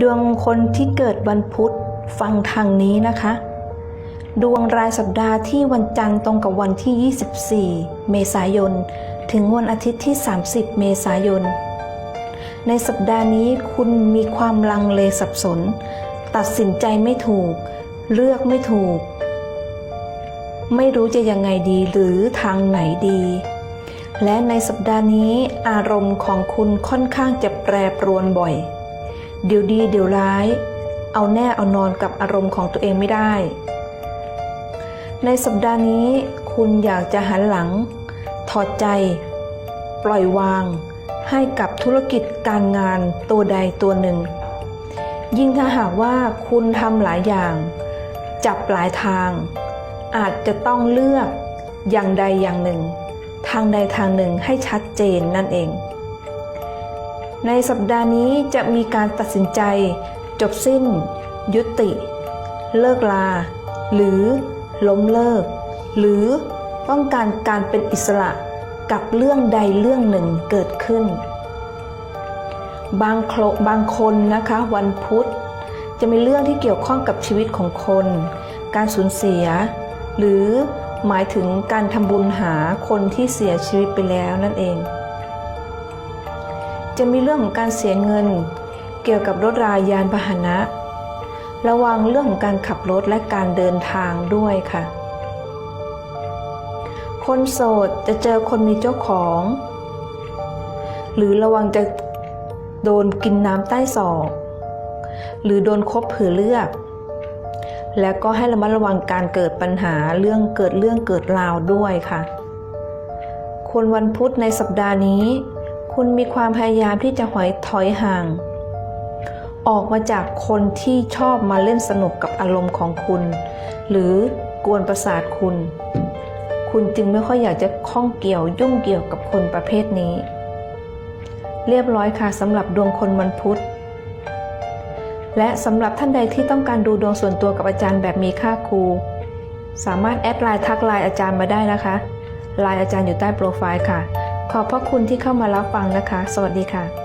ดวงคนที่เกิดวันพุธฟังทางนี้นะคะ ดวงรายสัปดาห์ที่วันจันทร์ตรงกับวันที่ 24 เมษายน ถึงวันอาทิตย์ที่ 30 เมษายน ในสัปดาห์นี้คุณมีความลังเลสับสน ตัดสินใจไม่ถูก เลือกไม่ถูก ไม่รู้จะยังไงดีหรือทางไหนดี และในสัปดาห์นี้อารมณ์ของคุณค่อนข้างจะแปรปรวนบ่อย เดี๋ยวดีเดี๋ยวร้าย เอาแน่เอานอนกับอารมณ์ของตัวเองไม่ได้ ในสัปดาห์นี้คุณอยากจะหันหลัง ถอดใจ ปล่อยวาง ให้กับธุรกิจการงานตัวใดตัวหนึ่ง ยิ่งถ้าหากว่าคุณทำหลายอย่าง จับหลายทาง อาจจะต้องเลือกอย่างใดอย่างหนึ่ง ทางใดทางหนึ่งให้ชัดเจนนั่นเอง ในสัปดาห์นี้จะมีการตัดสินใจ จบสิ้น ยุติ เลิกลา หรือล้มเลิก หรือต้องการการเป็นอิสระกับเรื่องใดเรื่องหนึ่งเกิดขึ้น บางโคบางคนนะคะวันพุธ จะมีเรื่องที่เกี่ยวข้องกับชีวิตของคน การสูญเสีย หรือหมายถึงการทำบุญหาคนที่เสียชีวิตไปแล้วนั่นเอง จะมีเรื่องของการเสียเงิน เกี่ยวกับรถรายานพาหนะ ระวังเรื่องของการขับรถและการเดินทางด้วยค่ะ คนโสดจะเจอคนมีเจ้าของ หรือระวังจะโดนกินน้ำใต้ศอก หรือโดนคบผือเลือก และก็ให้ระมัดระวังการเกิดปัญหาเรื่องเกิดเรื่องเกิดราวด้วยค่ะ คนวันพุธในสัปดาห์นี้ คุณมีความพยายามที่จะหอยถอยห่าง ออกมาจากคนที่ชอบมาเล่นสนุกกับอารมณ์ของคุณ หรือกวนประสาทคุณ คุณจึงไม่ค่อยอยากจะข้องเกี่ยวยุ่งเกี่ยวกับคนประเภทนี้ เรียบร้อยค่ะสำหรับดวงคนวันพุธและสำหรับท่านใดที่ต้องการดูดวงส่วนตัวกับอาจารย์แบบมีค่าครู สามารถแอดไลน์ทักไลน์อาจารย์มาได้นะคะไลน์อาจารย์อยู่ใต้โปรไฟล์ค่ะ ขอบพระคุณที่เข้ามารับฟังนะคะ สวัสดีค่ะ